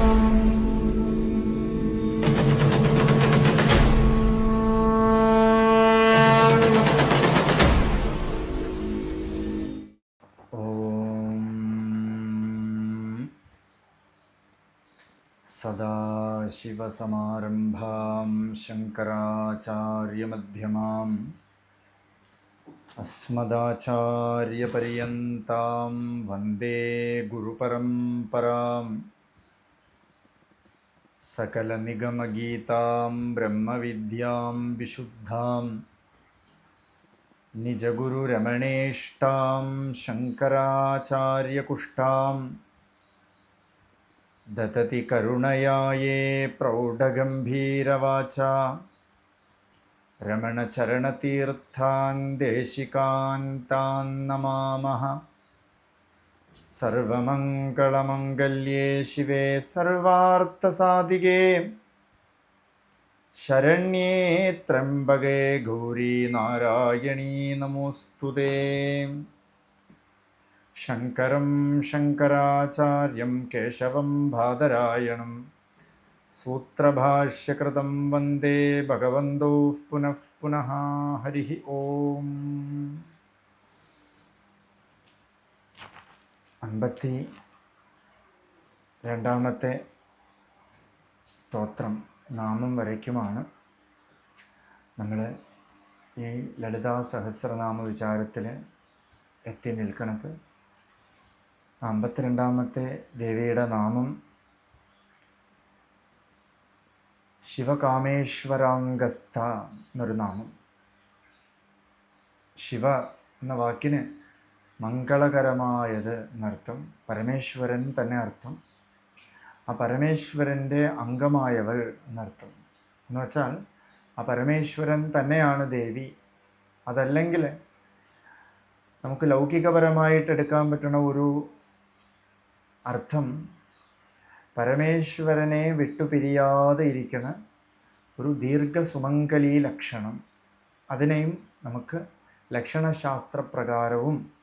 ॐ सदाशिवसमारम्भां शङ्कराचार्यमध्यमाम् अस्मदाचार्यपर्यन्तां वन्दे गुरुपरम्पराम् सकलनिगमगीतां ब्रह्मविद्यां विशुद्धाम् निजगुरुरमणेष्टां शङ्कराचार्यकुष्ठां दतति करुणया ये प्रौढगम्भीरवाचा रमणचरणतीर्थान् देशिकान् तान् नमामः സർവമംഗളമംഗല്യേ ശിവേ സർവാർത്ഥസാധികേ. ശരണ്യേ ത്രംബകേ ഗൗരി നാരായണീ നമോസ്തുതേ. ശങ്കരം ശങ്കരാചാര്യം കേശവം ബാദരായണം സൂത്രഭാഷ്യകൃതം വന്ദേ ഭഗവന്തോ പുനഃ പുനഃ ഹരി ഓം. അൻപത്തി രണ്ടാമത്തെ സ്തോത്രം നാമം വരയ്ക്കുമാണ്. നമ്മൾ ഈ ലളിതാ സഹസ്രനാമ വിചാരത്തിൽ എത്തി നിൽക്കണത്. അമ്പത്തിരണ്ടാമത്തെ ദേവിയുടെ നാമം ശിവകാമേശ്വരാംഗസ്ഥ എന്നൊരു നാമം. ശിവ എന്ന വാക്കിന് മംഗളകരമായത് എന്നർത്ഥം പരമേശ്വരൻ തന്നെ അർത്ഥം. ആ പരമേശ്വരന്റെ അംഗമായവൾ എന്നർത്ഥം. എന്ന് വെച്ചാൽ ആ പരമേശ്വരൻ തന്നെയാണ് ദേവി. അതല്ലെങ്കിൽ നമുക്ക് ലൗകികപരമായിട്ട് എടുക്കാൻ പറ്റുന്ന ഒരു അർത്ഥം പരമേശ്വരനെ വിട്ടുപിരിയാതെ ഇരിക്കണ ഒരു ദീർഘസുമംഗലി ലക്ഷണം. അതിനെയും നമുക്ക് ലക്ഷണശാസ്ത്രപ്രകാരവും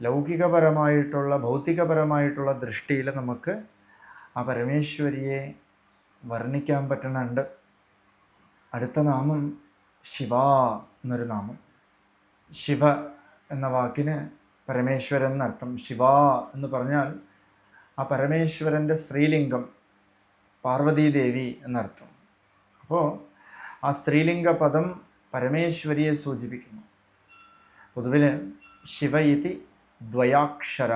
ലൗകികപരമായിട്ടുള്ള ഭൗതികപരമായിട്ടുള്ള ദൃഷ്ടിയിൽ നമുക്ക് ആ പരമേശ്വരിയെ വർണിക്കാൻ പറ്റുന്നുണ്ട്. അടുത്ത നാമം ശിവ എന്നൊരു നാമം. ശിവ എന്ന വാക്കിന് പരമേശ്വരൻ എന്നർത്ഥം ശിവ എന്ന് പറഞ്ഞാൽ ആ പരമേശ്വരന്റെ സ്ത്രീലിംഗം പാർവതീദേവി എന്നർത്ഥം അപ്പോൾ ആ സ്ത്രീലിംഗ പദം പരമേശ്വരിയെ സൂചിപ്പിക്കുന്നു. പൊതുവിൽ ശിവ ഇതി ദ്വയാക്ഷര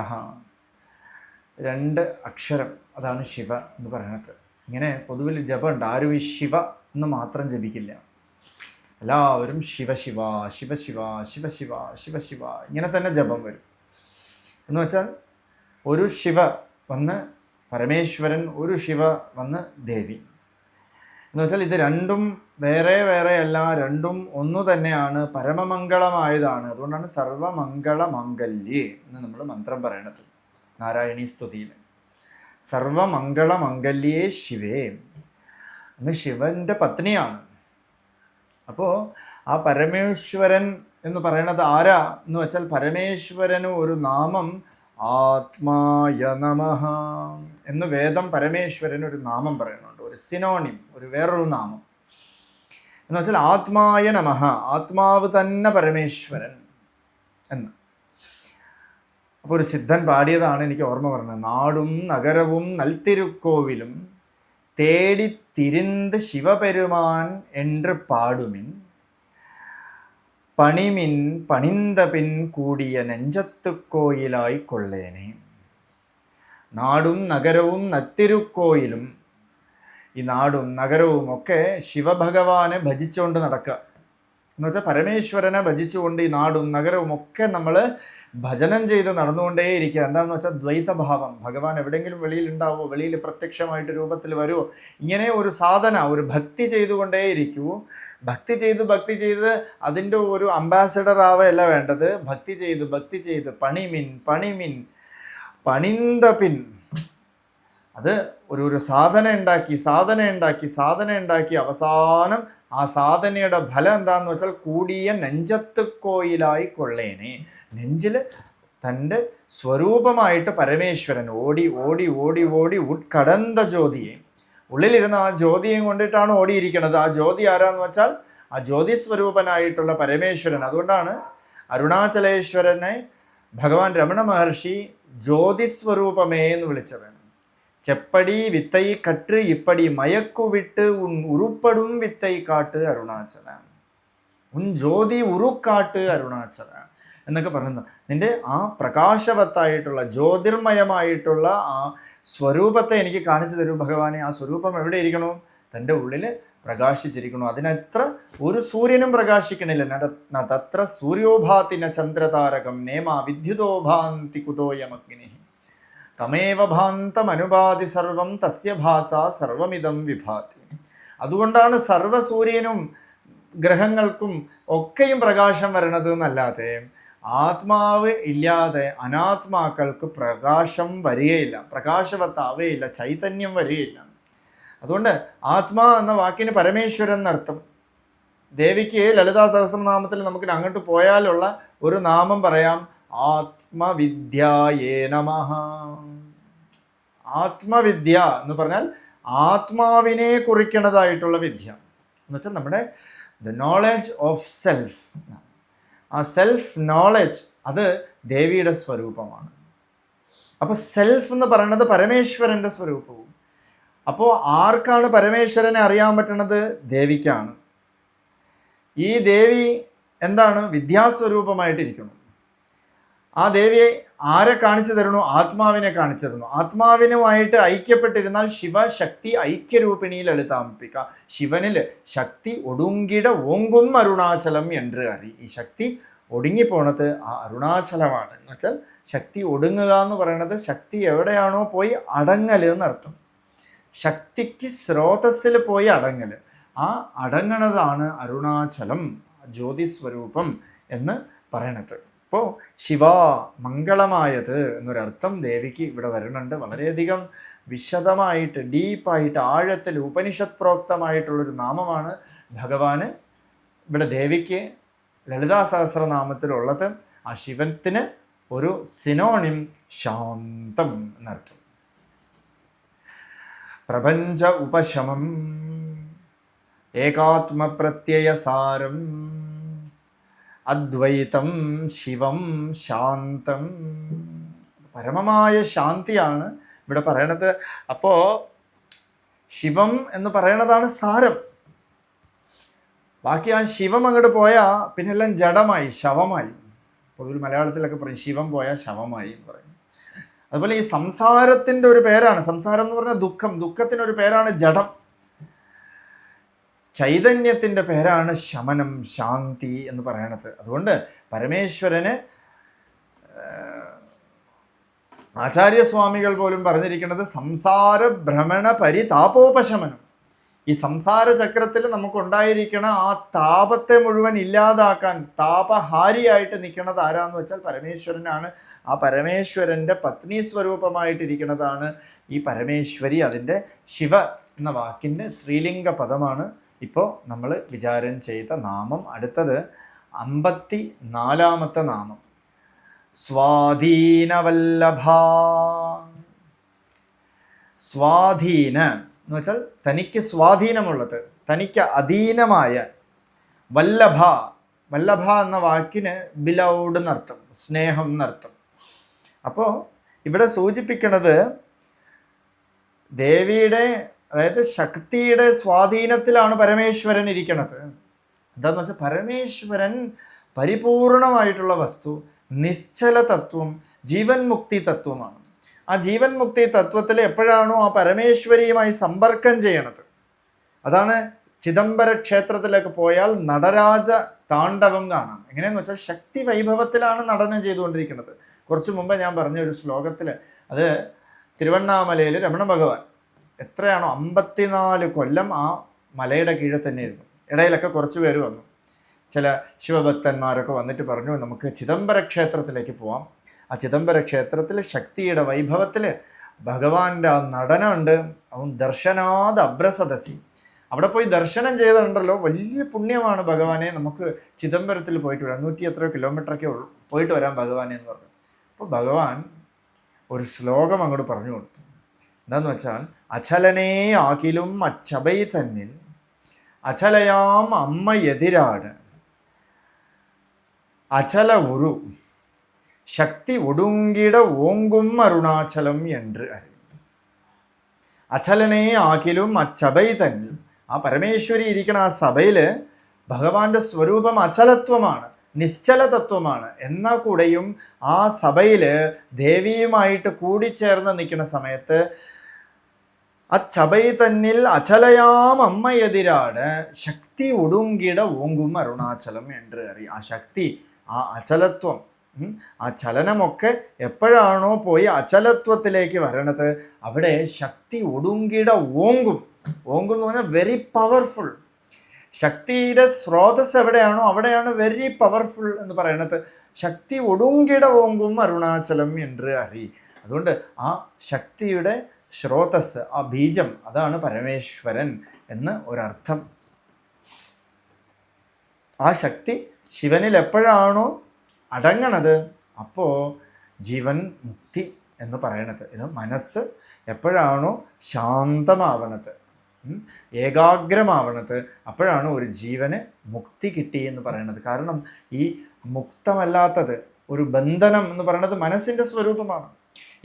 രണ്ട് അക്ഷരം അതാണ് ശിവ എന്ന് പറയുന്നത് ഇങ്ങനെ പൊതുവിൽ ജപമുണ്ട്. ആരും ഈ ശിവ എന്ന് മാത്രം ജപിക്കില്ല. എല്ലാവരും ശിവശിവ ശിവശിവ ശിവശിവ ശിവശിവ ഇങ്ങനെ തന്നെ ജപം വരും. എന്ന് വെച്ചാൽ ഒരു ശിവ വന്ന് പരമേശ്വരൻ ഒരു ശിവ വന്ന് ദേവി. എന്ന് വെച്ചാൽ ഇത് രണ്ടും വേറെ വേറെ അല്ല രണ്ടും ഒന്നു തന്നെയാണ് പരമമംഗളമായതാണ്. അതുകൊണ്ടാണ് സർവമംഗളമംഗല്യേ എന്ന് നമ്മൾ മന്ത്രം പറയണത്. നാരായണീ സ്തുതിയിൽ. സർവമംഗളമംഗല്യേ ശിവേ. അന്ന് ശിവന്റെ പത്നിയാണ്. അപ്പോൾ ആ പരമേശ്വരൻ എന്ന് പറയണത് ആരാ? എന്ന് വെച്ചാൽ പരമേശ്വരന് ഒരു നാമം ആത്മായ നമഹ എന്ന് വേദം പരമേശ്വരൻ ഒരു നാമം പറയുന്നുണ്ട് ഒരു സിനോണിം ഒരു വേറൊരു നാമം എന്ന് വെച്ചാൽ ആത്മായ നമഹ ആത്മാവ് തന്നെ പരമേശ്വരൻ എന്ന് അപ്പോൾ ഒരു സിദ്ധൻ പാടിയതാണ് എനിക്ക് ഓർമ്മ പറഞ്ഞത് നാടും നഗരവും നൽത്തിരുക്കോവിലും തേടി തിരിന്ത് ശിവപെരുമാൻ എന്ന് പാടുമിൻ പണിമിൻ പണിന്ത പിൻ കൂടിയ നെഞ്ചത്തുക്കോയിലായി കൊള്ളേനെ നാടും നഗരവും നത്തിരുക്കോയിലും ഈ നാടും നഗരവും ഒക്കെ ശിവഭഗവാനെ ഭജിച്ചുകൊണ്ട് നടക്കുക. എന്ന് വെച്ചാൽ പരമേശ്വരനെ ഭജിച്ചുകൊണ്ട് ഈ നാടും നഗരവും ഒക്കെ നമ്മൾ ഭജനം ചെയ്ത് നടന്നുകൊണ്ടേയിരിക്കുക. എന്താണെന്ന് വെച്ചാൽ ദ്വൈതഭാവം. ഭഗവാൻ എവിടെയെങ്കിലും വെളിയിൽ ഉണ്ടാവുമോ വെളിയിൽ പ്രത്യക്ഷമായിട്ട് രൂപത്തിൽ വരുമോ ഇങ്ങനെ ഒരു സാധന ഒരു ഭക്തി ചെയ്തുകൊണ്ടേയിരിക്കൂ. ഭക്തി ചെയ്ത് ഭക്തി ചെയ്ത് അതിന്റെ ഒരു അംബാസഡർ ആവുകയല്ല വേണ്ടത്. ഭക്തി ചെയ്ത് ഭക്തി ചെയ്ത് പണിമിൻ പണിമിൻ പണിന്ത പിൻ. അത് ഒരു ഒരു സാധന ഉണ്ടാക്കി സാധന ഉണ്ടാക്കി സാധന ഉണ്ടാക്കി അവസാനം ആ സാധനയുടെ ഫലം എന്താന്ന് വെച്ചാൽ കൂടിയ നെഞ്ചത്ത് കോയിലായി കൊള്ളേനെ. നെഞ്ചിൽ തന്റെ സ്വരൂപമായിട്ട് പരമേശ്വരൻ ഓടി ഓടി ഓടി ഓടി ഉട്കടന്ത ജ്യോതിയെ. ഉള്ളിലിരുന്ന ആ ജ്യോതിയും കൊണ്ടിട്ടാണ് ഓടിയിരിക്കുന്നത്. ആ ജ്യോതി ആരാന്ന് വെച്ചാൽ ആ ജ്യോതി സ്വരൂപനായിട്ടുള്ള പരമേശ്വരൻ. അതുകൊണ്ടാണ് അരുണാചലേശ്വരനെ ഭഗവാൻ രമണ മഹർഷി ജ്യോതിസ്വരൂപമേ എന്ന് വിളിച്ചത്. ചെപ്പടി கற்று இப்படி மயக்கு விட்டு உன் உருப்படும் வித்தை காட்டு അരുണാചല ഉൻ ജ്യോതി ഉരുക്കാട്ട് അരുണാചല എന്നൊക്കെ പറയുന്നത്. നിന്റെ ആ പ്രകാശവത്തായിട്ടുള്ള ജ്യോതിർമയമായിട്ടുള്ള ആ സ്വരൂപത്തെ എനിക്ക് കാണിച്ചു തരൂ ഭഗവാനെ. ആ സ്വരൂപം എവിടെ ഇരിക്കണോ? തന്റെ ഉള്ളിൽ പ്രകാശിച്ചിരിക്കണു അതിനത്ര ഒരു സൂര്യനും പ്രകാശിക്കണില്ല. തത്ര സൂര്യോഭാതി ന ചന്ദ്രതാരകം നേമ വിദ്യുതോഭാന്തി കുതോയമഗ്നി. തമേവ ഭാന്തമനുപാതി സർവം തസ്യ ഭാസ സർവമിതം വിഭാതി. അതുകൊണ്ടാണ് സർവസൂര്യനും ഗ്രഹങ്ങൾക്കും ഒക്കെയും പ്രകാശം വരണത് എന്നല്ലാതെ ആത്മാവ് ഇല്ലാതെ അനാത്മാക്കൾക്ക് പ്രകാശം വരികയില്ല പ്രകാശവത്താവുകയില്ല ചൈതന്യം വരികയില്ല. അതുകൊണ്ട് ആത്മാ എന്ന വാക്കിന് പരമേശ്വരൻ എന്നർത്ഥം. ദേവിക്ക് ലളിതാ സഹസ്രനാമത്തിൽ നമുക്ക് അങ്ങോട്ട് പോയാലുള്ള ഒരു നാമം പറയാം. ആത്മവിദ്യായേ നമ. ആത്മവിദ്യ എന്ന് പറഞ്ഞാൽ ആത്മാവിനെ കുറിക്കണതായിട്ടുള്ള വിദ്യ. എന്ന് വെച്ചാൽ നമ്മുടെ ദ നോളജ് ഓഫ് സെൽഫ് ആ സെൽഫ് നോളജ് അത് ദേവിയുടെ സ്വരൂപമാണ്. അപ്പോൾ സെൽഫ് എന്ന് പറയുന്നത് പരമേശ്വരന്റെ സ്വരൂപവും. അപ്പോൾ ആർക്കാണ് പരമേശ്വരനെ അറിയാൻ പറ്റണത്? ദേവിക്കാണ്. ഈ ദേവി എന്താണ്? വിദ്യാസ്വരൂപമായിട്ടിരിക്കണം ആ ദേവിയെ ആരെ കാണിച്ചു തരണോ ആത്മാവിനെ കാണിച്ചു തരുന്നു. ആത്മാവിനുമായിട്ട് ഐക്യപ്പെട്ടിരുന്നാൽ ശിവ ശിവശക്തി ഐക്യരൂപിണിയിൽ ലളിതാംബിക. ശിവനിൽ ശക്തി ഒടുങ്കിട ഓങ്കും അരുണാചലം എന്ന് അറി. ഈ ശക്തി ഒടുങ്ങിപ്പോണത് ആ അരുണാചലമാണ്. എന്ന് വെച്ചാൽ ശക്തി ഒടുങ്ങുക എന്ന് പറയുന്നത് ശക്തി എവിടെയാണോ പോയി അടങ്ങൽ എന്നർത്ഥം. ശക്തിക്ക് സ്രോതസ്സിൽ പോയി അടങ്ങൽ ആ അടങ്ങണതാണ് അരുണാചലം ജ്യോതിസ്വരൂപം എന്ന് പറയണത്. അപ്പോൾ ശിവ മംഗളമായത് എന്നൊരർത്ഥം ദേവിക്ക് ഇവിടെ വരുന്നുണ്ട്. വളരെയധികം വിശദമായിട്ട് ഡീപ്പായിട്ട് ആഴത്തിൽ ഉപനിഷത് പ്രോക്തമായിട്ടുള്ളൊരു നാമമാണ് ഭഗവാന്. ഇവിടെ ദേവിക്ക് ലളിതാ സഹസ്രനാമത്തിലുള്ളത് ആ ശിവത്തിന് ഒരു സിനോണിം ശാന്തം എന്നർത്ഥം. പ്രപഞ്ച ഉപശമം ഏകാത്മപ്രത്യയസാരം. അദ്വൈതം ശിവം ശാന്തം. പരമമായ ശാന്തിയാണ് ഇവിടെ പറയണത്. അപ്പോൾ ശിവം എന്ന് പറയണതാണ് സാരം. ബാക്കി ആ ശിവം അങ്ങോട്ട് പോയാൽ പിന്നെ എല്ലാം ജഡമായി ശവമായി. പൊതുവിൽ മലയാളത്തിലൊക്കെ പറയും ശിവം പോയാൽ ശവമായി എന്ന് പറയും. അതുപോലെ ഈ സംസാരത്തിന്റെ ഒരു പേരാണ്. സംസാരം എന്ന് പറഞ്ഞാൽ ദുഃഖം. ദുഃഖത്തിനൊരു പേരാണ് ജഡം. ചൈതന്യത്തിന്റെ പേരാണ് ശമനം ശാന്തി എന്ന് പറയണത്. അതുകൊണ്ട് പരമേശ്വരന് ആചാര്യസ്വാമികൾ പോലും പറഞ്ഞിരിക്കുന്നത് സംസാര ഭ്രമണ പരിതാപോപശമനം. ഈ സംസാര ചക്രത്തിൽ നമുക്കുണ്ടായിരിക്കണ ആ താപത്തെ മുഴുവൻ ഇല്ലാതാക്കാൻ താപഹാരിയായിട്ട് നിൽക്കുന്നത് ആരാന്ന് വെച്ചാൽ പരമേശ്വരനാണ്. ആ പരമേശ്വരന്റെ പത്നി സ്വരൂപമായിട്ടിരിക്കുന്നതാണ് ഈ പരമേശ്വരി. അതിന്റെ ശിവ എന്ന വാക്കിന്റെ ശ്രീലിംഗ പദമാണ് ഇപ്പോൾ നമ്മൾ വിചാരം ചെയ്ത നാമം അടുത്തത് അമ്പത്തി നാലാമത്തെ നാമം. സ്വാധീനവല്ലഭ. സ്വാധീന എന്ന് വെച്ചാൽ തനിക്ക് സ്വാധീനമുള്ളത് തനിക്ക് അധീനമായ വല്ലഭ. വല്ലഭ എന്ന വാക്കിന് ബിലൗഡ് എന്നർത്ഥം സ്നേഹം എന്നർത്ഥം. അപ്പോൾ ഇവിടെ സൂചിപ്പിക്കുന്നത് ദേവിയുടെ അതായത് ശക്തിയുടെ സ്വാധീനത്തിലാണ് പരമേശ്വരൻ ഇരിക്കുന്നത് എന്താന്ന് വെച്ചാൽ പരമേശ്വരൻ പരിപൂർണമായിട്ടുള്ള വസ്തു നിശ്ചല തത്വം ജീവൻ മുക്തി തത്വമാണ്. ആ ജീവൻ മുക്തി തത്വത്തിൽ എപ്പോഴാണോ ആ പരമേശ്വരിയുമായി സമ്പർക്കം ചെയ്യണത്. അതാണ് ചിദംബര ക്ഷേത്രത്തിലേക്ക് പോയാൽ നടരാജ താണ്ഡവം കാണാം എങ്ങനെയെന്ന് വെച്ചാൽ ശക്തി വൈഭവത്തിലാണ് നടനം ചെയ്തുകൊണ്ടിരിക്കുന്നത്. കുറച്ച് മുമ്പ് ഞാൻ പറഞ്ഞ ഒരു ശ്ലോകത്തിൽ അത് തിരുവണ്ണാമലയിൽ രമണ ഭഗവാൻ എത്രയാണോ അമ്പത്തിനാല് കൊല്ലം ആ മലയുടെ കീഴിൽ തന്നെയായിരുന്നു. ഇടയിലൊക്കെ കുറച്ച് പേര് വന്നു. ചില ശിവഭക്തന്മാരൊക്കെ വന്നിട്ട് പറഞ്ഞു നമുക്ക് ചിദംബര ക്ഷേത്രത്തിലേക്ക് പോവാം. ആ ചിദംബര ക്ഷേത്രത്തിൽ ശക്തിയുടെ വൈഭവത്തിൽ ഭഗവാന്റെ ആ നടനമുണ്ട്. അവൻ ദർശനാത് അബ്രസദസി. അവിടെ പോയി ദർശനം ചെയ്തിട്ടുണ്ടല്ലോ. വലിയ പുണ്യമാണ് ഭഗവാനെ. നമുക്ക് ചിദംബരത്തിൽ പോയിട്ട് വരാം. നൂറ്റി എത്രയോ കിലോമീറ്ററൊക്കെ പോയിട്ട് വരാം ഭഗവാനെ എന്ന് പറഞ്ഞു. അപ്പോൾ ഭഗവാൻ ഒരു ശ്ലോകം അങ്ങോട്ട് പറഞ്ഞു കൊടുത്തു. എന്താന്ന് വെച്ചാൽ അചലനേ ആകിലും അച്ചബൈ തന്നിൽ അചലയാം അമ്മ എതിരാട്. അചല ഉരു ശക്തി ഒടുങ്കിട ഓങ്കും അരുണാചലം എന്ന് അചലനേ ആകിലും അച്ചബൈ തന്നിൽ ആ പരമേശ്വരി ഇരിക്കുന്ന ആ സഭയിൽ ഭഗവാന്റെ സ്വരൂപം അചലത്വമാണ് നിശ്ചല തത്വമാണ്. എന്നാൽ കൂടെയും ആ സഭയിൽ ദേവിയുമായിട്ട് കൂടിച്ചേർന്ന് നിൽക്കുന്ന സമയത്ത് ആ ചബൈ തന്നിൽ അചലയാം അമ്മയെതിരാണ്. ശക്തി ഒടുങ്കിട ഓങ്കും അരുണാചലം എന്ന് അറിയും ആ ശക്തി ആ അചലത്വം ആ ചലനമൊക്കെ എപ്പോഴാണോ പോയി അചലത്വത്തിലേക്ക് വരണത് അവിടെ ശക്തി ഒടുങ്കിട ഓങ്കും. ഓങ്കും എന്ന് പറഞ്ഞാൽ വെരി പവർഫുൾ ശക്തിയുടെ സ്രോതസ് എവിടെയാണോ അവിടെയാണ് വെരി പവർഫുൾ എന്ന് പറയണത്. ശക്തി ഒടുങ്കിട ഓങ്കും അരുണാചലം എന്ന് അറി അതുകൊണ്ട് ആ ശക്തിയുടെ സ്രോതസ് ആ ബീജം അതാണ് പരമേശ്വരൻ എന്ന് ഒരർത്ഥം. ആ ശക്തി ശിവനിൽ എപ്പോഴാണോ അടങ്ങണത് അപ്പോൾ ജീവൻ മുക്തി എന്ന് പറയണത്. ഇത് മനസ്സ് എപ്പോഴാണോ ശാന്തമാവണത് ഏകാഗ്രമാവണത് അപ്പോഴാണ് ഒരു ജീവന് മുക്തി കിട്ടി എന്ന് പറയണത്. കാരണം ഈ മുക്തമല്ലാത്തത് ഒരു ബന്ധനം എന്ന് പറയുന്നത് മനസ്സിന്റെ സ്വരൂപമാണ്.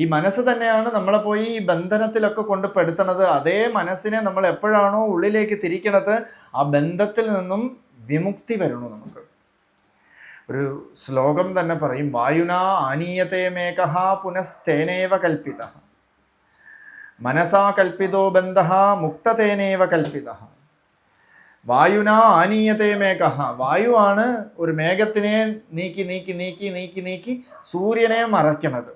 ഈ മനസ്സ് തന്നെയാണ് നമ്മളെ പോയി ഈ ബന്ധനത്തിലൊക്കെ കൊണ്ട് പെടുത്തണത്. അതേ മനസ്സിനെ നമ്മൾ എപ്പോഴാണോ ഉള്ളിലേക്ക് തിരിക്കണത് ആ ബന്ധത്തിൽ നിന്നും വിമുക്തി വരണു നമുക്ക്. ഒരു ശ്ലോകം തന്നെ പറയും വായുന ആനീയത്തെ മേഘ പുനസ്തേനേവ കൽപ്പിത. മനസാ കൽപ്പിതോ ബന്ധ മുക്തതേനേവ കൽപ്പിത. വായുന ആനീയത്തെ മേഘ. വായുവാണ് ഒരു മേഘത്തിനെ നീക്കി നീക്കി നീക്കി നീക്കി നീക്കി സൂര്യനെ മറയ്ക്കണത്.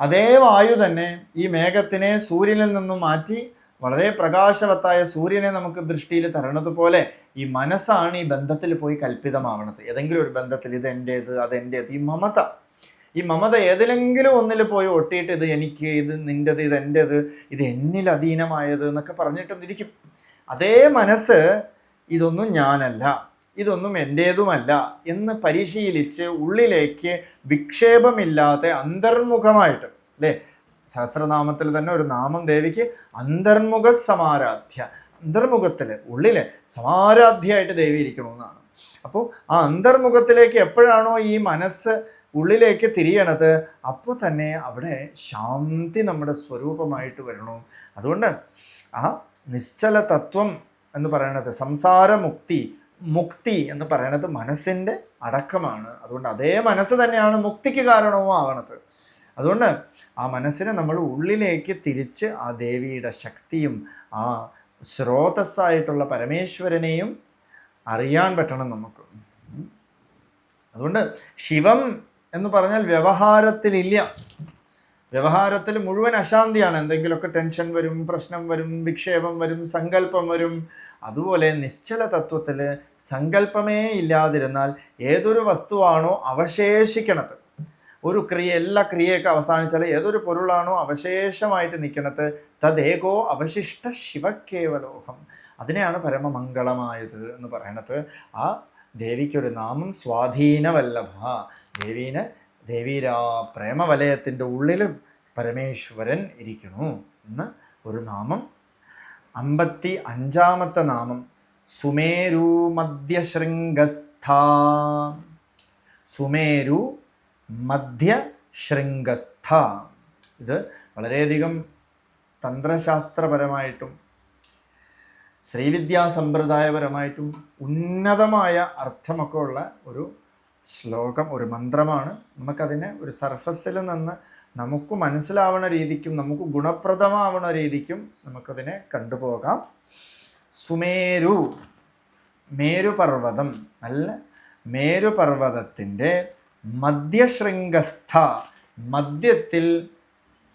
അതേ വായു തന്നെ ഈ മേഘത്തിനെ സൂര്യനിൽ നിന്നും മാറ്റി വളരെ പ്രകാശവത്തായ സൂര്യനെ നമുക്ക് ദൃഷ്ടിയിൽ തരണത് പോലെ ഈ മനസ്സാണ് ഈ ബന്ധത്തിൽ പോയി കൽപ്പിതമാവണത്. ഏതെങ്കിലും ഒരു ബന്ധത്തിൽ ഇത് എന്റേത് അത് ഈ മമത. ഈ മമത ഏതിലെങ്കിലും ഒന്നിൽ പോയി ഒട്ടിയിട്ട് ഇത് എനിക്ക് ഇത് നിന്റെത് ഇത് എന്റേത് ഇത് എന്നിൽ അധീനമായത് എന്നൊക്കെ പറഞ്ഞിട്ടൊന്നിരിക്കും. അതേ മനസ്സ് ഇതൊന്നും ഞാനല്ല. ഇതൊന്നും എന്റേതുമല്ല എന്ന് പരിശീലിച്ച് ഉള്ളിലേക്ക് വിക്ഷേപമില്ലാതെ അന്തർമുഖമായിട്ട് അല്ലേ? സഹസ്രനാമത്തിൽ തന്നെ ഒരു നാമം ദേവിക്ക് അന്തർമുഖ സമാരാധ്യ അന്തർമുഖത്തിൽ ഉള്ളിലെ സമാരാധ്യയായിട്ട് ദേവി ഇരിക്കണമെന്നാണ് അപ്പോൾ ആ അന്തർമുഖത്തിലേക്ക് എപ്പോഴാണോ ഈ മനസ്സ് ഉള്ളിലേക്ക് തിരിയണത് അപ്പോൾ തന്നെ അവിടെ ശാന്തി നമ്മുടെ സ്വരൂപമായിട്ട് വരണു. അതുകൊണ്ട് ആ നിശ്ചല തത്വം എന്ന് പറയണത് സംസാരമുക്തി മുക്തി എന്ന് പറയുന്നത് മനസ്സിന്റെ അടക്കമാണ്. അതുകൊണ്ട് അതേ മനസ്സ് തന്നെയാണ് മുക്തിക്ക് കാരണവും ആവണത്. അതുകൊണ്ട് ആ മനസ്സിനെ നമ്മൾ ഉള്ളിലേക്ക് തിരിച്ച് ആ ദേവിയുടെ ശക്തിയും ആ സ്രോതസ്സായിട്ടുള്ള പരമേശ്വരനെയും അറിയാൻ പറ്റണം നമുക്ക്. അതുകൊണ്ട് ശിവം എന്ന് പറഞ്ഞാൽ വ്യവഹാരത്തിലില്ല. വ്യവഹാരത്തിൽ മുഴുവൻ അശാന്തിയാണ്. എന്തെങ്കിലുമൊക്കെ ടെൻഷൻ വരും പ്രശ്നം വരും വിക്ഷേപം വരും സങ്കല്പം വരും. അതുപോലെ നിശ്ചല തത്വത്തിൽ സങ്കല്പമേ ഇല്ലാതിരുന്നാൽ ഏതൊരു വസ്തുവാണോ അവശേഷിക്കണത്. ഒരു ക്രിയ എല്ലാ ക്രിയയൊക്കെ അവസാനിച്ചാൽ ഏതൊരു പൊരുളാണോ അവശേഷമായിട്ട് നിൽക്കണത് തദേകോ അവശിഷ്ട ശിവക്കേവലോഹം. അതിനെയാണ് പരമമംഗളമായത് എന്ന് പറയണത്. ആ ദേവിക്കൊരു നാമം സ്വാധീനവല്ലഭ. ദേവീനെ ദേവീരാ പ്രേമവലയത്തിന്റെ ഉള്ളിൽ പരമേശ്വരൻ ഇരിക്കണു എന്ന് ഒരു നാമം അമ്പത്തി അഞ്ചാമത്തെ നാമം സുമേരു മധ്യശൃംഗസ്ഥ സുമേരു മധ്യശൃംഗസ്ഥ. ഇത് വളരെയധികം തന്ത്രശാസ്ത്രപരമായിട്ടും ശ്രീവിദ്യാ സമ്പ്രദായപരമായിട്ടും ഉന്നതമായ അർത്ഥമൊക്കെ ഉള്ള ഒരു ശ്ലോകം ഒരു മന്ത്രമാണ്. നമുക്കതിനെ ഒരു സർഫസിൽ നിന്ന് നമുക്ക് മനസ്സിലാവണ രീതിക്കും നമുക്ക് ഗുണപ്രദമാവണ രീതിക്കും നമുക്കതിനെ കണ്ടുപോകാം. സുമേരു മേരുപർവതം നല്ല മേരുപർവതത്തിന്റെ മധ്യശൃംഗസ്ഥ മധ്യത്തിൽ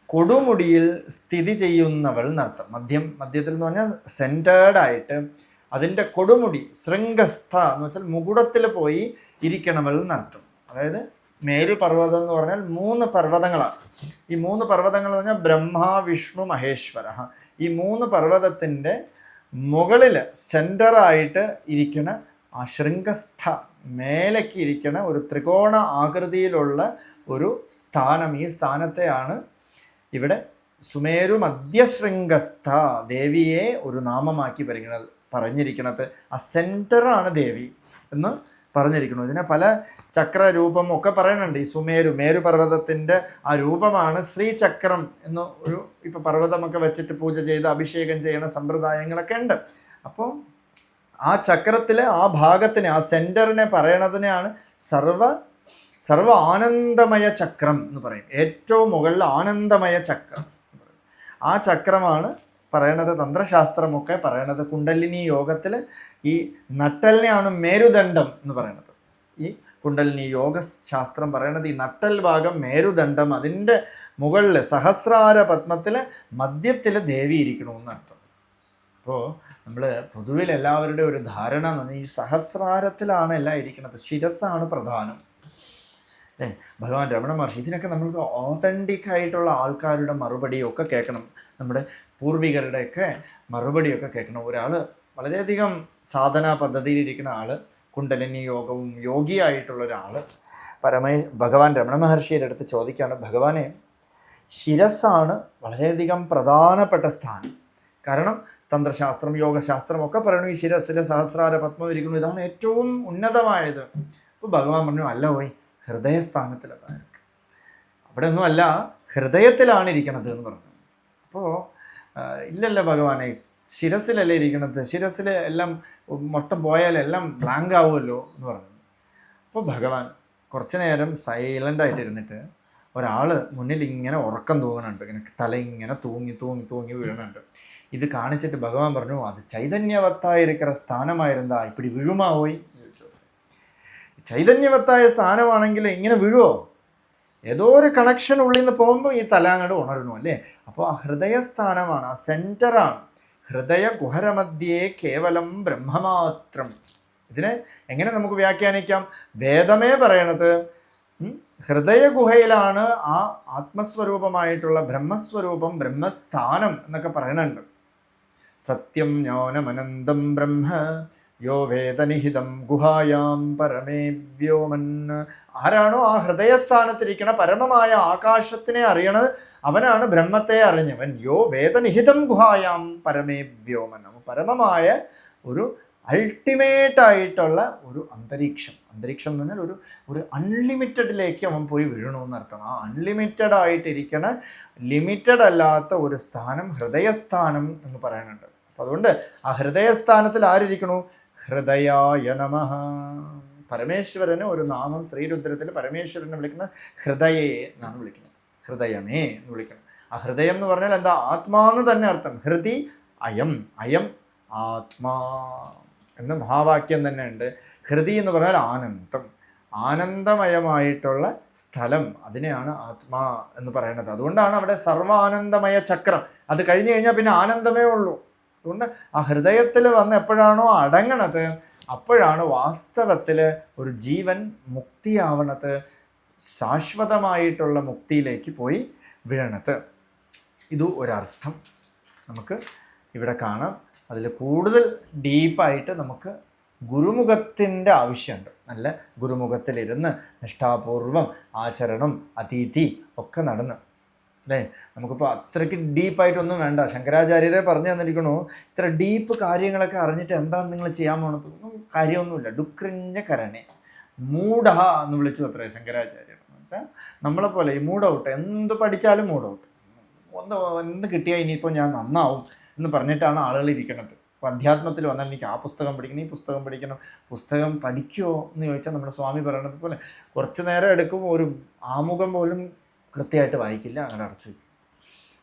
കൊടുമുടിയിൽ സ്ഥിതി ചെയ്യുന്നവൾ എന്നർത്ഥം. മദ്യം മധ്യത്തിൽ എന്ന് പറഞ്ഞാൽ സെന്റേർഡ് ആയിട്ട് അതിന്റെ കൊടുമുടി ശൃംഗസ്ഥ എന്ന് വെച്ചാൽ മുകുടത്തിൽ പോയി ഇരിക്കണവൾ എന്നർത്ഥം. അതായത് മേരു പർവതം എന്ന് പറഞ്ഞാൽ മൂന്ന് പർവതങ്ങളാണ്. ഈ മൂന്ന് പർവതങ്ങൾ എന്ന് പറഞ്ഞാൽ ബ്രഹ്മ വിഷ്ണു മഹേശ്വര. ഈ മൂന്ന് പർവതത്തിന്റെ മുകളിൽ സെന്ററായിട്ട് ഇരിക്കുന്ന ആ ശൃംഗസ്ഥ മേലേക്ക് ഇരിക്കുന്ന ഒരു ത്രികോണ ആകൃതിയിലുള്ള ഒരു സ്ഥാനം. ഈ സ്ഥാനത്തെയാണ് ഇവിടെ സുമേരു മധ്യശൃംഗസ്ഥ ദേവിയെ ഒരു നാമമാക്കി പരിഗണ പറഞ്ഞിരിക്കുന്നത് ആ സെന്ററാണ് ദേവി എന്ന് പറഞ്ഞിരിക്കുന്നു. ഇതിനെ പല ചക്ര രൂപം ഒക്കെ പറയുന്നുണ്ട്. ഈ സുമേരു മേരു പർവതത്തിന്റെ ആ രൂപമാണ് ശ്രീചക്രം എന്ന് ഒരു ഇപ്പോൾ പർവതമൊക്കെ വെച്ചിട്ട് പൂജ ചെയ്ത് അഭിഷേകം ചെയ്യണ സമ്പ്രദായങ്ങളൊക്കെ ഉണ്ട്. അപ്പോൾ ആ ചക്രത്തിലെ ആ ഭാഗത്തിനെ ആ സെന്ററിനെ പറയണതിനെയാണ് സർവ സർവ ആനന്ദമയ ചക്രം എന്ന് പറയും. ഏറ്റവും മുകളിൽ ആനന്ദമയ ചക്രം. ആ ചക്രമാണ് പറയണത് തന്ത്രശാസ്ത്രമൊക്കെ പറയണത് കുണ്ടലിനി യോഗത്തിൽ ഈ നട്ടലിനെയാണ് മേരുദണ്ഡം എന്ന് പറയണത്. ഈ കുണ്ടലിനി യോഗശാസ്ത്രം പറയണത് ഈ നട്ടൽ ഭാഗം മേരുദണ്ഡം അതിന്റെ മുകളിൽ സഹസ്രാര പത്മത്തിൽ മധ്യത്തിൽ ദേവി ഇരിക്കണമെന്നർത്ഥം അപ്പോൾ നമ്മൾ പൊതുവിൽ എല്ലാവരുടെ ഒരു ധാരണ എന്ന് പറഞ്ഞാൽ ഈ സഹസ്രാരത്തിലാണ് എല്ലാം ഇരിക്കുന്നത് ശിരസ്സാണ് പ്രധാനം. അല്ലേ ഭഗവാൻ രമണ മഹർഷി ഇതിനൊക്കെ നമ്മൾക്ക് ഓതന്റിക് ആയിട്ടുള്ള ആൾക്കാരുടെ മറുപടിയൊക്കെ കേൾക്കണം. നമ്മുടെ പൂർവികരുടെയൊക്കെ മറുപടിയൊക്കെ കേൾക്കണം. ഒരാൾ വളരെയധികം സാധനാ പദ്ധതിയിലിരിക്കുന്ന ആൾ കുണ്ടലിനി യോഗവും യോഗിയായിട്ടുള്ള ഒരാൾ പരമേ ഭഗവാൻ രമണ മഹർഷിയുടെ അടുത്ത് ചോദിക്കുകയാണ് ഭഗവാനെ ശിരസ്സാണ് വളരെയധികം പ്രധാനപ്പെട്ട സ്ഥാനം. കാരണം തന്ത്രശാസ്ത്രം യോഗശാസ്ത്രം ഒക്കെ പറയുന്നു ഈ ശിരസ്സിലെ സഹസ്രാര പത്മം ഇരിക്കുന്നു. ഇതാണ് ഏറ്റവും ഉന്നതമായത്. അപ്പോൾ ഭഗവാൻ പറഞ്ഞു അല്ല പോയി ഹൃദയസ്ഥാനത്തിലതാണ് അവിടെ ഒന്നും അല്ല ഹൃദയത്തിലാണ് ഇരിക്കണത് എന്ന് പറഞ്ഞു. അപ്പോൾ ഇല്ലല്ല ഭഗവാനെ ശിരസിലല്ലേ ഇരിക്കണത് ശിരസിൽ എല്ലാം മൊത്തം പോയാലെല്ലാം ബ്ലാങ്ക് ആവുമല്ലോ എന്ന് പറഞ്ഞു. അപ്പോൾ ഭഗവാൻ കുറച്ച് നേരം സൈലന്റായിട്ടിരുന്നിട്ട് ഒരാൾ മുന്നിൽ ഇങ്ങനെ ഉറക്കം തൂങ്ങണുണ്ട് ഇങ്ങനെ തല ഇങ്ങനെ തൂങ്ങി തൂങ്ങി തൂങ്ങി വീഴണുണ്ട് ഇത് കാണിച്ചിട്ട് ഭഗവാൻ പറഞ്ഞു അത് ചൈതന്യവത്തായിരിക്കുന്ന സ്ഥാനമായിരുന്നാ ഇപ്പിടി വിഴുമാവോയി ചൈതന്യവത്തായ സ്ഥാനമാണെങ്കിൽ ഇങ്ങനെ വീഴുമോ ഏതോ ഒരു കണക്ഷൻ ഉള്ളിൽ നിന്ന് പോകുമ്പോൾ ഈ തല അങ്ങോട്ട് ഉണരണു അല്ലേ? അപ്പോൾ ആ ഹൃദയസ്ഥാനമാണ് ആ സെന്ററാണ് ഹൃദയ കുഹരമധ്യേ കേവലം ബ്രഹ്മമാത്രം. ഇതിനെ എങ്ങനെ നമുക്ക് വ്യാഖ്യാനിക്കാം? വേദമേ പറയണത് ഹൃദയഗുഹയിലാണ് ഹൃദയ ഗുഹയിലാണ് ആ ആത്മസ്വരൂപമായിട്ടുള്ള ബ്രഹ്മസ്വരൂപം ബ്രഹ്മസ്ഥാനം എന്നൊക്കെ പറയണുണ്ട്. സത്യം ജ്ഞാനമനന്തം ബ്രഹ്മ യോ വേദനിഹിതം ഗുഹായാം പരമേ വ്യോമൻ. ആരാണോ ആ ഹൃദയസ്ഥാനത്തിരിക്കണ പരമമായ ആകാശത്തിനെ അറിയണത്? അവനാണ് ബ്രഹ്മത്തെ അറിഞ്ഞവൻ. യോ വേദനിഹിതം ഗുഹായാം പരമേ വ്യോമനം. പരമമായ ഒരു അൾട്ടിമേറ്റ് ആയിട്ടുള്ള ഒരു അന്തരീക്ഷം. അന്തരീക്ഷം എന്ന് പറഞ്ഞാൽ ഒരു ഒരു അൺലിമിറ്റഡിലേക്ക് അവൻ പോയി വീഴണമെന്ന് അർത്ഥം ആ അൺലിമിറ്റഡ് ആയിട്ടിരിക്കണ ലിമിറ്റഡ് അല്ലാത്ത ഒരു സ്ഥാനം ഹൃദയസ്ഥാനം എന്ന് പറയുന്നുണ്ട്. അപ്പം അതുകൊണ്ട് ആ ഹൃദയസ്ഥാനത്തിൽ ആരിരിക്കണു? ഹൃദയായ നമ. പരമേശ്വരന് ഒരു നാമം ശ്രീരുദ്രത്തിൽ പരമേശ്വരനെ വിളിക്കുന്ന ഹൃദയെ എന്നാണ് വിളിക്കുന്നത്. ഹൃദയമേ എന്ന് വിളിക്കണം. ആ ഹൃദയം എന്ന് പറഞ്ഞാൽ എന്താ? ആത്മാന്ന് തന്നെ അർത്ഥം. ഹൃദി അയം. അയം ആത്മാ എന്ന് മഹാവാക്യം തന്നെ ഉണ്ട്. ഹൃദി എന്ന് പറഞ്ഞാൽ ആനന്ദം. ആനന്ദമയമായിട്ടുള്ള സ്ഥലം. അതിനെയാണ് ആത്മാ എന്ന് പറയുന്നത്. അതുകൊണ്ടാണ് അവിടെ സർവാനന്ദമയ ചക്രം. അത് കഴിഞ്ഞു കഴിഞ്ഞാൽ പിന്നെ ആനന്ദമേ ഉള്ളൂ. അതുകൊണ്ട് ആ ഹൃദയത്തിൽ വന്ന് എപ്പോഴാണോ അടങ്ങണത് അപ്പോഴാണ് വാസ്തവത്തിൽ ഒരു ജീവൻ മുക്തിയാവണത്. ശാശ്വതമായിട്ടുള്ള മുക്തിയിലേക്ക് പോയി വീണത് ഇത് ഒരർത്ഥം നമുക്ക് ഇവിടെ കാണാം. അതിൽ കൂടുതൽ ഡീപ്പായിട്ട് നമുക്ക് ഗുരുമുഖത്തിന്റെ ആവശ്യമുണ്ട്. നല്ല ഗുരുമുഖത്തിലിരുന്ന് നിഷ്ഠാപൂർവം ആചരണം അതിഥി ഒക്കെ നടന്ന്. അല്ലേ? നമുക്കിപ്പോൾ അത്രയ്ക്ക് ഡീപ്പായിട്ടൊന്നും വേണ്ട. ശങ്കരാചാര്യരെ പറഞ്ഞു തന്നിരിക്കണു ഇത്ര ഡീപ്പ് കാര്യങ്ങളൊക്കെ അറിഞ്ഞിട്ട് എന്താണ് നിങ്ങൾ ചെയ്യാൻ പോണത്? കാര്യമൊന്നുമില്ല. ഡുക്രിഞ്ഞ കരണേ. മൂഢ എന്ന് വിളിച്ചു അത്രേ ശങ്കരാചാര്യർ. എന്ന് വെച്ചാൽ നമ്മളെ പോലെ ഈ മൂഡ് ഔട്ട് എന്ത് പഠിച്ചാലും മൂഡ് ഔട്ട് ഒന്ന് എന്ത് കിട്ടിയാൽ ഇനിയിപ്പോൾ ഞാൻ നന്നാവും എന്ന് പറഞ്ഞിട്ടാണ് ആളുകൾ ഇരിക്കുന്നത് അപ്പോൾ അധ്യാത്മത്തിൽ വന്നാൽ എനിക്ക് ആ പുസ്തകം പഠിക്കണം ഈ പുസ്തകം പഠിക്കണം പുസ്തകം പഠിക്കുമോ എന്ന് ചോദിച്ചാൽ നമ്മുടെ സ്വാമി പറയണത് പോലെ കുറച്ച് നേരം എടുക്കും ഒരു ആമുഖം പോലും കൃത്യമായിട്ട് വായിക്കില്ല അങ്ങനെ അടച്ചു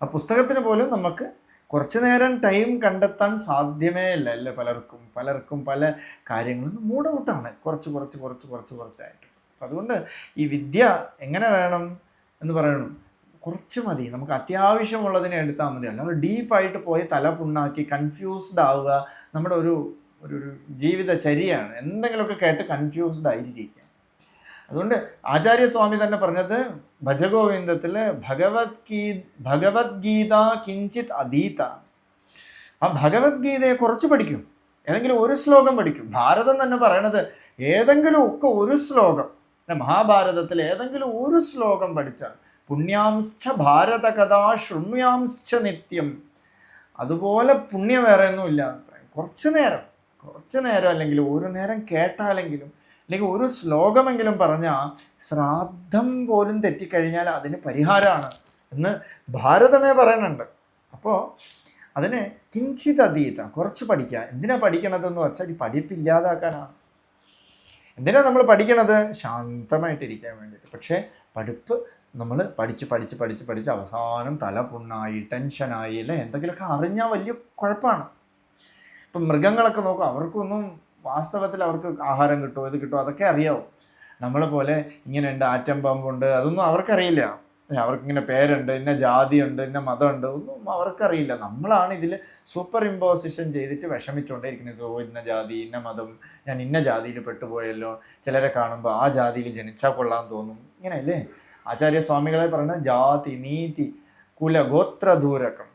ആ പുസ്തകത്തിന് പോലും നമുക്ക് കുറച്ച് നേരം ടൈം കണ്ടെത്താൻ സാധ്യമേ ഇല്ല അല്ലേ പലർക്കും? പലർക്കും പല കാര്യങ്ങളും മൂഡ് ഔട്ടാണ് കുറച്ച് കുറച്ച് കുറച്ച് കുറച്ച് കുറച്ചായിട്ട്. അതുകൊണ്ട് ഈ വിദ്യ എങ്ങനെ വേണം എന്ന് പറയണം? കുറച്ച് മതി. നമുക്ക് അത്യാവശ്യമുള്ളതിനെ എടുത്താൽ മതി. അല്ലാതെ ഡീപ്പായിട്ട് പോയി തല പുണ്ണാക്കി കൺഫ്യൂസ്ഡ് ആവുക നമ്മുടെ ഒരു ഒരു ഒരു ജീവിതചര്യയാണ്. എന്തെങ്കിലുമൊക്കെ കേട്ട് കൺഫ്യൂസ്ഡ് ആയിരിക്കുക അതുകൊണ്ട് ആചാര്യസ്വാമി തന്നെ പറഞ്ഞത് ഭജഗോവിന്ദത്തിൽ ഭഗവത്ഗീ ഭഗവത്ഗീത കിഞ്ചിത് അതീത. ആ ഭഗവത്ഗീതയെ കുറച്ച് പഠിക്കും. ഏതെങ്കിലും ഒരു ശ്ലോകം പഠിക്കും. ഭാരതം തന്നെ പറയണത് ഏതെങ്കിലും ഒക്കെ ഒരു ശ്ലോകം. മഹാഭാരതത്തിൽ ഏതെങ്കിലും ഒരു ശ്ലോകം പഠിച്ചാൽ പുണ്യാംശ്ച ഭാരത കഥാ ശൃണ്യാംശ്ച നിത്യം. അതുപോലെ പുണ്യം വേറെ ഒന്നുമില്ല കുറച്ച് നേരം കുറച്ച് നേരം അല്ലെങ്കിൽ ഒരു നേരം കേട്ടാലെങ്കിലും അല്ലെങ്കിൽ ഒരു ശ്ലോകമെങ്കിലും പറഞ്ഞാൽ ശ്രാദ്ധം പോലും തെറ്റിക്കഴിഞ്ഞാൽ അതിന് പരിഹാരമാണ് എന്ന് ഭാരതമേ പറയുന്നുണ്ട്. അപ്പോൾ അതിന് കിഞ്ചിത് അതീത കുറച്ച് പഠിക്കുക. എന്തിനാ പഠിക്കണതെന്ന് വെച്ചാൽ ഈ പഠിപ്പില്ലാതാക്കാനാണ് എന്തിനാ നമ്മൾ പഠിക്കണത്? ശാന്തമായിട്ടിരിക്കാൻ വേണ്ടിയിട്ട്. പക്ഷേ പഠിപ്പ് നമ്മൾ പഠിച്ച് പഠിച്ച് പഠിച്ച് പഠിച്ച് അവസാനം തല പുണ്ണായി ടെൻഷനായി അല്ലേ? എന്തെങ്കിലുമൊക്കെ അറിഞ്ഞാൽ വലിയ കുഴപ്പമാണ്. ഇപ്പം മൃഗങ്ങളൊക്കെ നോക്കും അവർക്കൊന്നും വാസ്തവത്തിൽ അവർക്ക് ആഹാരം കിട്ടുമോ ഇത് കിട്ടുമോ അതൊക്കെ അറിയാവും? നമ്മളെ പോലെ ഇങ്ങനെ ഉണ്ട് ആറ്റം പാമ്പുണ്ട് അതൊന്നും അവർക്കറിയില്ല. അവർക്കിങ്ങനെ പേരുണ്ട് ഇന്ന ജാതിയുണ്ട് ഇന്ന മതമുണ്ട് ഒന്നും അവർക്കറിയില്ല. നമ്മളാണ് ഇതിൽ സൂപ്പർ ഇമ്പോസിഷൻ ചെയ്തിട്ട് വിഷമിച്ചുകൊണ്ടേയിരിക്കുന്നത്. ഓ ഇന്ന ജാതി ഇന്ന മതം ഞാൻ ഇന്ന ജാതിയിൽ പെട്ടുപോയല്ലോ. ചിലരെ കാണുമ്പോൾ ആ ജാതിയിൽ ജനിച്ചാൽ കൊള്ളാൻ തോന്നും. ഇങ്ങനെയല്ലേ? ആചാര്യസ്വാമികളെ പറയുന്നത് ജാതി നീതി കുല ഗോത്രദൂരകം.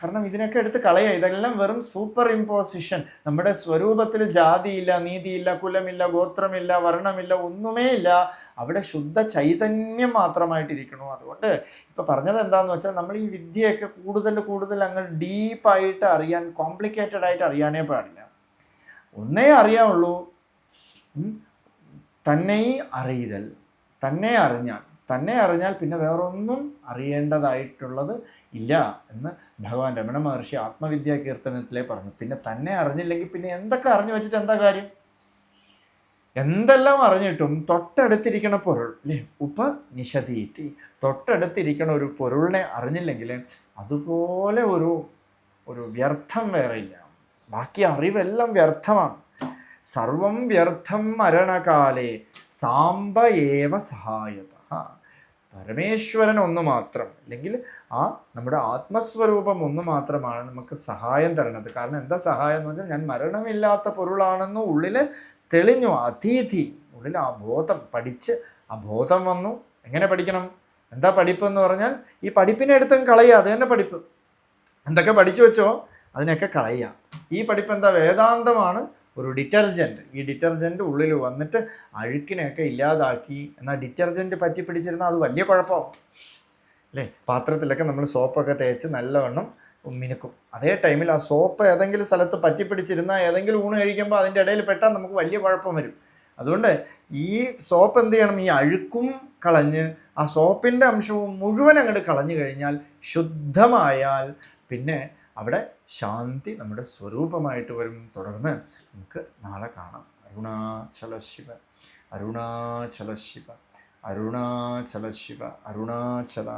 കാരണം ഇതിനൊക്കെ എടുത്ത് കളയുക ഇതെല്ലാം വെറും സൂപ്പർ ഇമ്പോസിഷൻ നമ്മുടെ സ്വരൂപത്തിൽ ജാതിയില്ല നീതിയില്ല കുലമില്ല ഗോത്രമില്ല വർണമില്ല ഒന്നുമേ ഇല്ല അവിടെ ശുദ്ധ ചൈതന്യം മാത്രമായിട്ടിരിക്കണു അതുകൊണ്ട് ഇപ്പം പറഞ്ഞത് എന്താണെന്ന് വെച്ചാൽ നമ്മൾ ഈ വിദ്യയൊക്കെ കൂടുതൽ കൂടുതൽ അങ്ങ് ഡീപ്പായിട്ട് അറിയാൻ കോംപ്ലിക്കേറ്റഡ് ആയിട്ട് അറിയാനേ പാടില്ല. ഒന്നേ അറിയാവുള്ളൂ. തന്നെ അറിയുതൽ തന്നെ അറിഞ്ഞാൽ തന്നെ അറിഞ്ഞാൽ പിന്നെ വേറൊന്നും അറിയേണ്ടതായിട്ടുള്ളത് ഇല്ല എന്ന് ഭഗവാൻ രമണ മഹർഷി ആത്മവിദ്യാ കീർത്തനത്തിലേ പറഞ്ഞു. പിന്നെ തന്നെ അറിഞ്ഞില്ലെങ്കിൽ പിന്നെ എന്തൊക്കെ അറിഞ്ഞു വെച്ചിട്ട് എന്താ കാര്യം? എന്തെല്ലാം അറിഞ്ഞിട്ടും തൊട്ടടുത്തിരിക്കണ പൊരുൾ അല്ലേ? ഉപ നിഷതീത്തി തൊട്ടടുത്തിരിക്കണ ഒരു പൊരുളിനെ അറിഞ്ഞില്ലെങ്കിൽ അതുപോലെ ഒരു ഒരു വ്യർത്ഥം വേറെയില്ല. ബാക്കി അറിവെല്ലാം വ്യർത്ഥമാണ്. സർവം വ്യർത്ഥം മരണകാലേ സാമ്പയേവ സഹായത. പരമേശ്വരൻ ഒന്ന് മാത്രം. അല്ലെങ്കിൽ ആ നമ്മുടെ ആത്മസ്വരൂപം ഒന്ന് മാത്രമാണ് നമുക്ക് സഹായം തരണത് കാരണം എന്താ സഹായം എന്ന് വെച്ചാൽ ഞാൻ മരണമില്ലാത്ത പൊരുളാണെന്ന് ഉള്ളിൽ തെളിഞ്ഞു. അതീതി. ഉള്ളിൽ ആ ബോധം പഠിച്ച് ആ ബോധം വന്നു. എങ്ങനെ പഠിക്കണം? എന്താ പഠിപ്പ് എന്ന് പറഞ്ഞാൽ ഈ പഠിപ്പിനെ എടുത്തും കളയുക. അത് തന്നെ പഠിപ്പ്. എന്തൊക്കെ പഠിച്ചു വെച്ചോ അതിനൊക്കെ കളയുക. ഈ പഠിപ്പ് എന്താ? വേദാന്തമാണ്. ഒരു ഡിറ്റർജന്റ് ഈ ഡിറ്റർജന്റ് ഉള്ളിൽ വന്നിട്ട് അഴുക്കിനെയൊക്കെ ഇല്ലാതാക്കി. എന്നാൽ ഡിറ്റർജന്റ് പറ്റി പിടിച്ചിരുന്നാൽ അത് വലിയ കുഴപ്പമാവും അല്ലേ? പാത്രത്തിലൊക്കെ നമ്മൾ സോപ്പൊക്കെ തേച്ച് നല്ലവണ്ണം മിനുക്കും. അതേ ടൈമിൽ ആ സോപ്പ് ഏതെങ്കിലും സ്ഥലത്ത് പറ്റി പിടിച്ചിരുന്നാൽ ഏതെങ്കിലും ഊണ് കഴിക്കുമ്പോൾ അതിന്റെ ഇടയിൽ പെട്ടാൽ നമുക്ക് വലിയ കുഴപ്പം വരും. അതുകൊണ്ട് ഈ സോപ്പ് എന്ത് ചെയ്യണം? ഈ അഴുക്കും കളഞ്ഞ് ആ സോപ്പിന്റെ അംശവും മുഴുവൻ അങ്ങോട്ട് കളഞ്ഞു കഴിഞ്ഞാൽ ശുദ്ധമായാൽ പിന്നെ അവിടെ ശാന്തി നമ്മുടെ സ്വരൂപമായിട്ട് വരും. തുടർന്ന് നമുക്ക് നാളെ കാണാം. അരുണാചല ശിവ അരുണാചല ശിവ അരുണാചല ശിവ അരുണാചല.